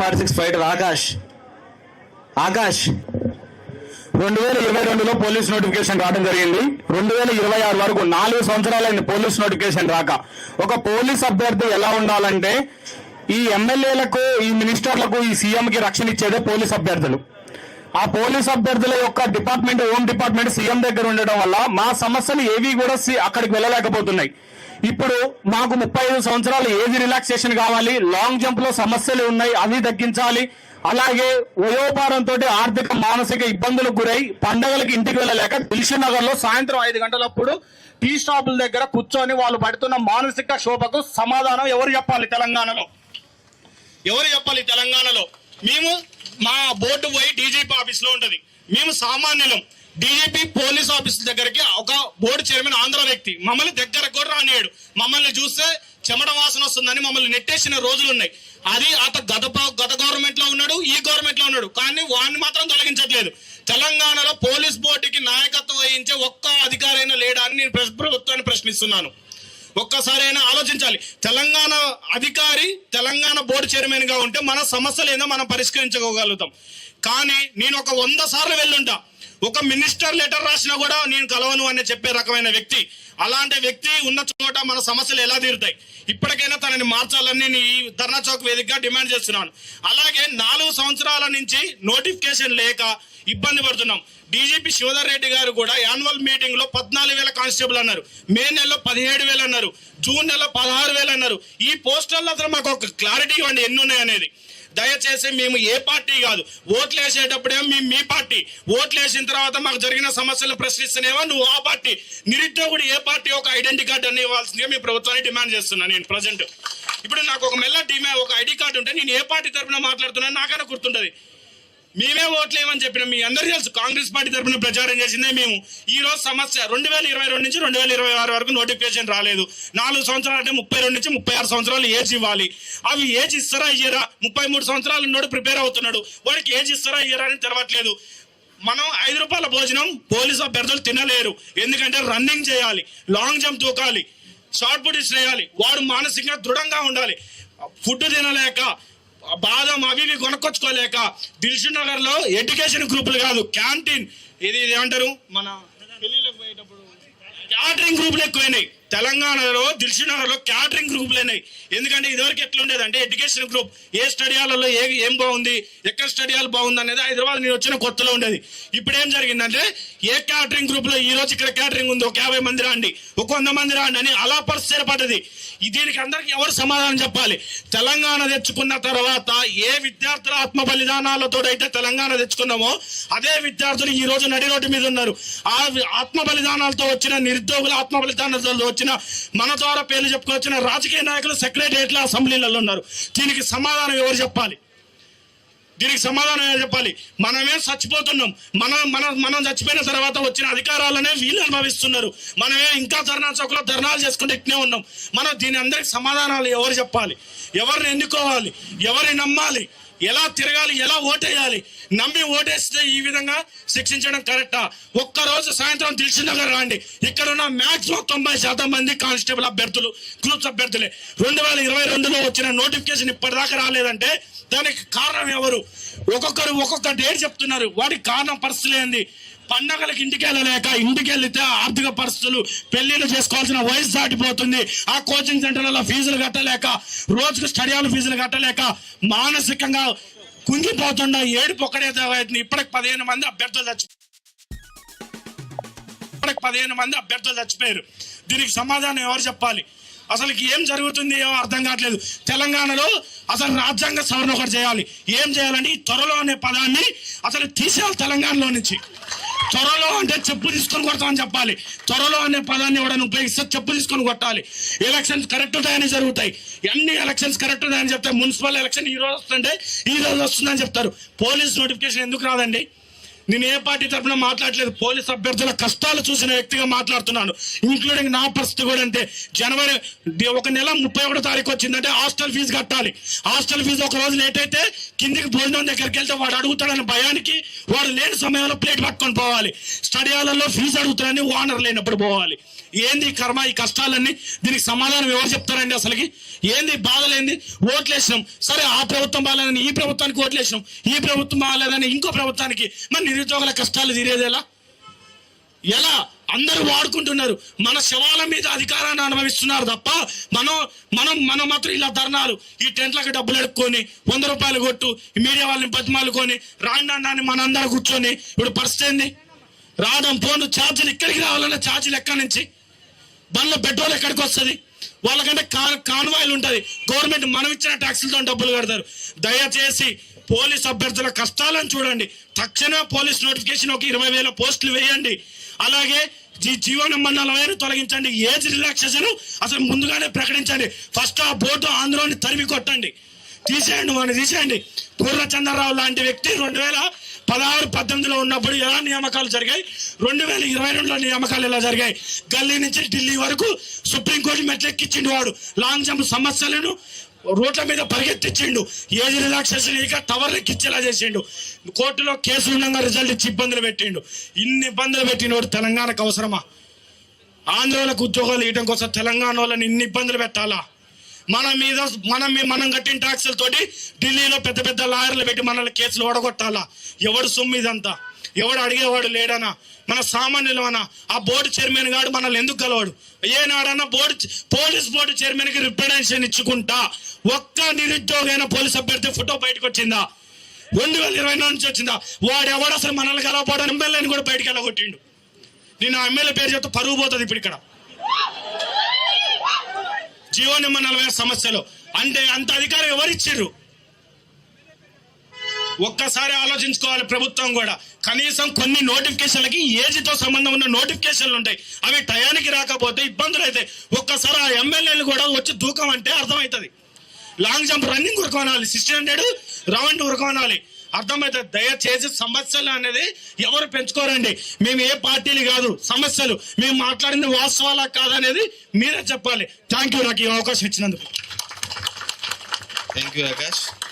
Forty six five Akash. Akash రెండు వేల ఇరవై రెండులో పోలీస్ నోటిఫికేషన్ రావడం జరిగింది. రెండు వేల ఇరవై ఆరు వరకు నాలుగు సంవత్సరాలైన పోలీస్ నోటిఫికేషన్ రాక. ఒక పోలీస్ అభ్యర్థి ఎలా ఉండాలంటే ఈ ఎమ్మెల్యేలకు ఈ మినిస్టర్లకు ఈ సీఎం కి రక్షణ ఇచ్చేదే పోలీస్ అభ్యర్థులు. ఆ పోలీస్ అభ్యర్థుల యొక్క డిపార్ట్మెంట్ హోమ్ డిపార్ట్మెంట్ సీఎం దగ్గర ఉండడం వల్ల మా సమస్యలు ఏవి కూడా అక్కడికి వెళ్ళలేకపోతున్నాయి. ఇప్పుడు మాకు ముప్పై ఐదు సంవత్సరాలు ఏది రిలాక్సేషన్ కావాలి? లాంగ్ జంప్లో సమస్యలు ఉన్నాయి అవి తగ్గించాలి. అలాగే వయోపారంతో ఆర్థిక మానసిక ఇబ్బందులకు గురై పండగలకు ఇంటికి వెళ్ళలేక దిల్షన్ నగర్లో సాయంత్రం ఐదు గంటలప్పుడు టీ స్టాపుల దగ్గర కూర్చొని వాళ్ళు పడుతున్న మానసిక శోభకు సమాధానం ఎవరు చెప్పాలి తెలంగాణలో? ఎవరు చెప్పాలి తెలంగాణలో? మేము మా బోర్డు పోయి డీజీపీ ఆఫీస్లో ఉంటది. మేము సామాన్యులం. డీజీపీ పోలీస్ ఆఫీసుల దగ్గరికి ఒక బోర్డు చైర్మన్ ఆంధ్ర వ్యక్తి. మమ్మల్ని దగ్గర కూడా రానియాడు మమ్మల్ని చూస్తే చెమట వాసన వస్తుందని మమ్మల్ని నెట్టేసిన రోజులు ఉన్నాయి. అది అత గత గత గవర్నమెంట్లో ఉన్నాడు ఈ గవర్నమెంట్లో ఉన్నాడు. కానీ వాడిని మాత్రం తొలగించట్లేదు. తెలంగాణలో పోలీస్ బోర్డుకి నాయకత్వం వహించే ఒక్క అధికారైనా లేడా అని నేను ప్రభుత్వాన్ని ప్రశ్నిస్తున్నాను. ఒక్కసారైనా ఆలోచించాలి. తెలంగాణ అధికారి తెలంగాణ బోర్డు చైర్మన్గా ఉంటే మన సమస్యలు ఏందో మనం పరిష్కరించుకోగలుగుతాం. కానీ నేను ఒక వంద సార్లు వెళ్ళుంటా. ఒక మినిస్టర్ లెటర్ రాసినా కూడా నేను కలవను అని చెప్పే రకమైన వ్యక్తి. అలాంటి వ్యక్తి ఉన్న చోట మన సమస్యలు ఎలా తీరుతాయి? ఇప్పటికైనా తనని మార్చాలని నేను ఈ ధర్నా చౌక్ వేదికగా డిమాండ్ చేస్తున్నాను. అలాగే నాలుగు సంవత్సరాల నుంచి నోటిఫికేషన్ లేక ఇబ్బంది పడుతున్నాం. డీజీపీ శివధర్ రెడ్డి గారు కూడా యాన్యువల్ మీటింగ్లో పద్నాలుగు వేల కానిస్టేబుల్ అన్నారు. మే నెలలో పదిహేడు వేలు అన్నారు. జూన్ నెలలో పదహారు వేలు అన్నారు. ఈ పోస్టర్లు అసలు మాకు ఒక క్లారిటీ ఇవ్వండి ఎన్ని ఉన్నాయి అనేది. దయచేసి మేము ఏ పార్టీ కాదు. ఓట్లు వేసేటప్పుడే మేము మీ పార్టీ. ఓట్లు వేసిన తర్వాత మాకు జరిగిన సమస్యలు ప్రశ్నిస్తున్నావా నువ్వు ఆ పార్టీ. నిరుద్యోగుడు ఏ పార్టీ ఒక ఐడెంటిటీ కార్డు అని ఇవ్వాల్సిందిగా మీ ప్రభుత్వాన్ని డిమాండ్ చేస్తున్నాను నేను ప్రజెంట్. ఇప్పుడు నాకు ఒక మెల్ల డిమా ఒక ఐడి కార్డు ఉంటే నేను ఏ పార్టీ తరఫున మాట్లాడుతున్నాను నాకైనా గుర్తుంటుంది. మేమే ఓట్లేమని చెప్పిన మీ అందరూ తెలుసు. కాంగ్రెస్ పార్టీ తరఫున ప్రచారం చేసిందే మేము. ఈ రోజు సమస్య రెండు వేల ఇరవై రెండు నుంచి రెండు వేల ఇరవై ఆరు వరకు నోటిఫికేషన్ రాలేదు. నాలుగు సంవత్సరాలు అంటే ముప్పై రెండు నుంచి ముప్పై ఆరు సంవత్సరాలు ఏజ్ ఇవ్వాలి. అవి ఏజ్ ఇస్తారా ఇయ్యరా? ముప్పై మూడు సంవత్సరాలు ఉన్నోడు ప్రిపేర్ అవుతున్నాడు. వాడికి ఏజ్ ఇస్తారా ఇయ్యరా అని తెలవట్లేదు. మనం ఐదు రూపాయల భోజనం పోలీసు అభ్యర్థులు తినలేరు. ఎందుకంటే రన్నింగ్ చేయాలి. లాంగ్ జంప్ తూకాలి. షార్ట్ పుట్ చేయాలి వాడు మానసికంగా దృఢంగా ఉండాలి. ఫుడ్ తినలేక బాదం అవి ఇవి కొనుక్కొచ్చుకోలేక దిల్షుక్ నగర్లో ఎడ్యుకేషన్ గ్రూపులు కాదు క్యాంటీన్. ఇది ఇది ఏమంటారు మన పెళ్ళిళ్ళకి పోయేటప్పుడు. క్యాటరింగ్ గ్రూపులు ఎక్కువైనాయి. తెలంగాణలో దిల్షుక్ క్యాటరింగ్ గ్రూపులు అయినాయి. ఎందుకంటే ఇదివరకు ఎట్లా ఉండేది అంటే ఎడ్యుకేషన్ గ్రూప్ ఏ స్టడీ హాల్లో ఏ ఏం బాగుంది ఎక్కడ స్టడీ హాల్ బాగుంది అనేది హైదరాబాద్ నేను వచ్చిన కొత్తలో ఉండేది. ఇప్పుడు ఏం జరిగిందంటే ఏ క్యాటరింగ్ గ్రూప్లో ఈ రోజు ఇక్కడ క్యాటరింగ్ ఉంది ఒక యాభై మంది రాండి ఒక వంద మంది రాండి అని అలా పరిస్థితి ఏర్పడ్డది. దీనికి అందరికి ఎవరు సమాధానం చెప్పాలి? తెలంగాణ తెచ్చుకున్న తర్వాత ఏ విద్యార్థుల ఆత్మ బలిదానాలతో అయితే తెలంగాణ తెచ్చుకున్నామో అదే విద్యార్థులు ఈ రోజు నడి రోడ్డు మీద ఉన్నారు. ఆ ఆత్మ బలిదానాలతో వచ్చిన నిరుద్యోగుల ఆత్మ బలిదానాలతో వచ్చిన మన ద్వారా పేర్లు చెప్పుకొచ్చిన రాజకీయ నాయకులు సెక్రటరియట్ల అసెంబ్లీలలో ఉన్నారు? దీనికి సమాధానం ఎవరు చెప్పాలి? దీనికి సమాధానం ఏం చెప్పాలి? మనమే చచ్చిపోతున్నాం. మనం మనం మనం చచ్చిపోయిన తర్వాత వచ్చిన అధికారాలనే వీళ్ళు అనుభవిస్తున్నారు. మనమే ఇంకా ధర్నా చౌకలో ధర్నాలు చేసుకుంటూ ఇట్నే ఉన్నాం. మనం దీని అందరికి సమాధానాలు ఎవరు చెప్పాలి? ఎవరిని ఎన్నుకోవాలి? ఎవరిని నమ్మాలి? ఎలా తిరగాలి ఎలా ఓటేయాలి నమ్మి ఓటేస్తే ఈ విధంగా శిక్షించడం కరెక్టా? ఒక్క రోజు సాయంత్రం దిల్సునగర్ రండి. ఇక్కడ ఉన్న మ్యాక్సిమం తొంభై శాతం మంది కానిస్టేబుల్ అభ్యర్థులు గ్రూప్స్ అభ్యర్థులే. రెండు వేల ఇరవై రెండులో వచ్చిన నోటిఫికేషన్ ఇప్పటిదాకా రాలేదంటే దానికి కారణం ఎవరు? ఒక్కొక్కరు ఒక్కొక్క డేట్ చెప్తున్నారు. వాటికి కారణం పరిస్థితి ఏంది? పండగలకు ఇంటికి వెళ్ళలేక ఇంటికి వెళ్తే ఆర్థిక పరిస్థితులు పెళ్ళిళ్ళు చేసుకోవాల్సిన వయసు దాటిపోతుంది. ఆ కోచింగ్ సెంటర్లలో ఫీజులు కట్టలేక రోజుకు స్టడీ హాల్ ఫీజులు కట్టలేక మానసికంగా కుంగిపోతుండ ఏడుపు ఒక్కడే అవుతుంది ఇప్పటికి పదిహేను మంది అభ్యర్థులు చచ్చి ఇప్పటికి పదిహేను మంది అభ్యర్థులు చచ్చిపోయారు. దీనికి సమాధానం ఎవరు చెప్పాలి? అసలు ఏం జరుగుతుంది ఏమో అర్థం కావట్లేదు. తెలంగాణలో అసలు రాజ్యాంగ సవరణ ఒకటి చేయాలి. ఏం చేయాలంటే ఈ త్వరలో అనే పదాన్ని అసలు తీసేయాలి తెలంగాణలో నుంచి. త్వరలో అంటే చెప్పు తీసుకొని కొడతామని చెప్పాలి. త్వరలో అనే పదాన్ని ఎవడని ఉపయోగిస్తే చెప్పు తీసుకొని కొట్టాలి. ఎలక్షన్స్ కరెక్ట్ టైంని జరుగుతాయి. అన్ని ఎలక్షన్స్ కరెక్ట్ టైం చెప్తారు మున్సిపల్ ఎలక్షన్ ఈ రోజు వస్తుంటే ఈ రోజు వస్తుందని చెప్తారు. పోలీస్ నోటిఫికేషన్ ఎందుకు రాదండి? నేను ఏ పార్టీ తరఫున మాట్లాడలేదు పోలీస్ అభ్యర్థుల కష్టాలు చూసిన వ్యక్తిగా మాట్లాడుతున్నాను. ఇంక్లూడింగ్ నా పరిస్థితి కూడా అంటే జనవరి ఒక నెల ముప్పై ఒకటో తారీఖు వచ్చిందంటే హాస్టల్ ఫీజు కట్టాలి. హాస్టల్ ఫీజు ఒక రోజు లేట్ అయితే కిందికి భోజనం దగ్గరికి వెళ్తే వాడు అడుగుతాడని భయానికి వాడు లేని సమయంలో ప్లేట్ పట్టుకొని పోవాలి. స్టడీ హాల్లో ఫీజు అడుగుతాడని ఓనర్ లేనప్పుడు పోవాలి. ఏంది కర్మ ఈ కష్టాలన్నీ? దీనికి సమాధానం ఎవరు చెప్తారండి అసలుకి? ఏంది బాధలేంది? ఓట్లేసినాం. సరే ఆ ప్రభుత్వం బాగాలేదని ఈ ప్రభుత్వానికి ఓట్లేసినాం. ఈ ప్రభుత్వం బాగాలేదని ఇంకో ప్రభుత్వానికి. మరి నిరుద్యోగుల కష్టాలు తీరేదేలా ఎలా? అందరూ వాడుకుంటున్నారు. మన శవాల మీద అధికారాన్ని అనుభవిస్తున్నారు తప్ప మనం మనం మనం మాత్రం ఇలా ధర్నాలు ఈ టెంట్లకు డబ్బులు ఎడుక్కొని వంద రూపాయలు కొట్టు ఈ మీడియా వాళ్ళని బతిమాలుకొని రాండి మనందరూ కూర్చొని ఇప్పుడు పరిస్థితి ఏంది? రావడం పోను ఛార్జీలు ఇక్కడికి రావాలన్న ఛార్జీలు ఎక్కడి నుంచి? బండ్లో పెట్రోల్ ఎక్కడికి వస్తుంది? వాళ్ళకంటే కా- కాన్వాయిలు ఉంటుంది. గవర్నమెంట్ మనం ఇచ్చిన ట్యాక్సులతో డబ్బులు కడతారు. దయచేసి పోలీస్ అభ్యర్థుల కష్టాలను చూడండి. తక్షణ పోలీస్ నోటిఫికేషన్ ఒక ఇరవై వేల పోస్టులు వేయండి. అలాగే ఈ జీవన మండలమైన తొలగించండి. ఏజ్ రిలాక్సేషన్ అసలు ముందుగానే ప్రకటించండి. ఫస్ట్ ఆ బోర్డు ఆంధ్రాన్ని తరిమి కొట్టండి. తీసేయండి వాడిని తీసేయండి. పూర్ణచంద్రరావు లాంటి వ్యక్తి రెండు వేల పదహారు పద్దెనిమిదిలో ఉన్నప్పుడు ఎలా నియామకాలు జరిగాయి? రెండు వేల ఇరవై రెండులో నియామకాలు ఎలా జరిగాయి? గల్లీ నుంచి ఢిల్లీ వరకు సుప్రీంకోర్టు మెట్లెక్కించిండు వాడు. లాంగ్ జంప్ సమస్యలను రోడ్ల మీద పరిగెత్తించిండు. ఏజ్ రిలాక్సేషన్ ఇక టవర్ ఎక్కిచ్చేలా చేసిండు. కోర్టులో కేసులు ఉండగా రిజల్ట్ ఇచ్చి ఇబ్బందులు పెట్టిండు. ఇన్ని ఇబ్బందులు పెట్టినోడు తెలంగాణకు అవసరమా? ఆంధ్రాలకు ఉద్యోగాలు ఇవ్వడం కోసం తెలంగాణ వాళ్ళని ఇన్ని ఇబ్బందులు పెట్టాలా? మన మీద మనం మనం కట్టిన ట్యాక్సులతోటి ఢిల్లీలో పెద్ద పెద్ద లాయర్లు పెట్టి మనల్ని కేసులు ఓడగొట్టాలా? ఎవడు సొమ్ము ఇదంతా? ఎవడు అడిగేవాడు లేడనా? మన సామాన్యులమనా? ఆ బోర్డు చైర్మన్ గాడు మనల్ని ఎందుకు గలవాడు ఏనాడన్నా బోర్డు పోలీస్ బోర్డు చైర్మన్కి రిప్రజెంటేషన్ ఇచ్చుకుంటా ఒక్క నిరుద్యోగైన పోలీస్ అభ్యర్థి ఫోటో బయటకు వచ్చిందా రెండు వేల ఇరవై నుంచి వచ్చిందా? వాడు ఎవడు అసలు మనల్ని గెలవపోవడం ఎమ్మెల్యేని కూడా బయటకు వెళ్ళగొట్టిండు. నేను ఆ ఎమ్మెల్యే పేరు చెప్తే పరుగు పోతుంది ఇప్పుడు ఇక్కడ. జీవో నెంబర్ నలభై సమస్యలు. అంటే అంత అధికారం ఎవరిచ్చారు ఒక్కసారి ఆలోచించుకోవాలి ప్రభుత్వం కూడా. కనీసం కొన్ని నోటిఫికేషన్లకి ఏజ్తో సంబంధం ఉన్న నోటిఫికేషన్లు ఉంటాయి. అవి టయానికి రాకపోతే ఇబ్బందులు అవుతాయి ఒక్కసారి ఆ ఎమ్మెల్యేలు కూడా వచ్చి దూకం అంటే అర్థమవుతుంది. లాంగ్ జంప్ రన్నింగ్ ఉరకమనాలి సిక్స్టీన్ హండ్రెడ్ రౌండ్ ఉరకమనాలి అర్థమవుతుంది దయచేసి సమస్యలు అనేది ఎవరు పెంచుకోరండి. మేము ఏ పార్టీలు కాదు. సమస్యలు. మేము మాట్లాడింది వాస్తవాలా కాదనేది మీరే చెప్పాలి. థ్యాంక్ యూ నాకు ఈ అవకాశం ఇచ్చినందుకు. Thank you Akash